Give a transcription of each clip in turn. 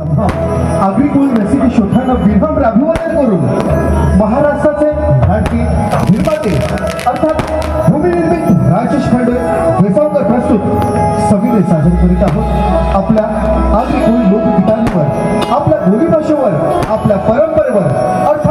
अग्रिकुल recipe शोधानं विनम्र अभिवादन करून महाराष्ट्राचे भारतीय निर्माते अर्थात भूमिनिर्मित राजेश खांडे वेसावकर प्रस्तुत सविनय सादर करीत आहोत. आपल्या अग्रिकुल लोकगीतांवर आपल्या बोलीभाषेवर आपल्या परंपरेवर अर्थात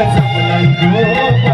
Let's have a life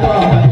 Bye.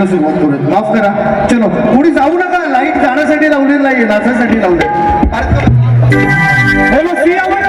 गायला सुरुवात करूयात माफ करा. चलो कोणी जाऊ नका. लाइट जाण्यासाठी लावलेली नाही नाचण्यासाठी लावले हॅलो सी आवाज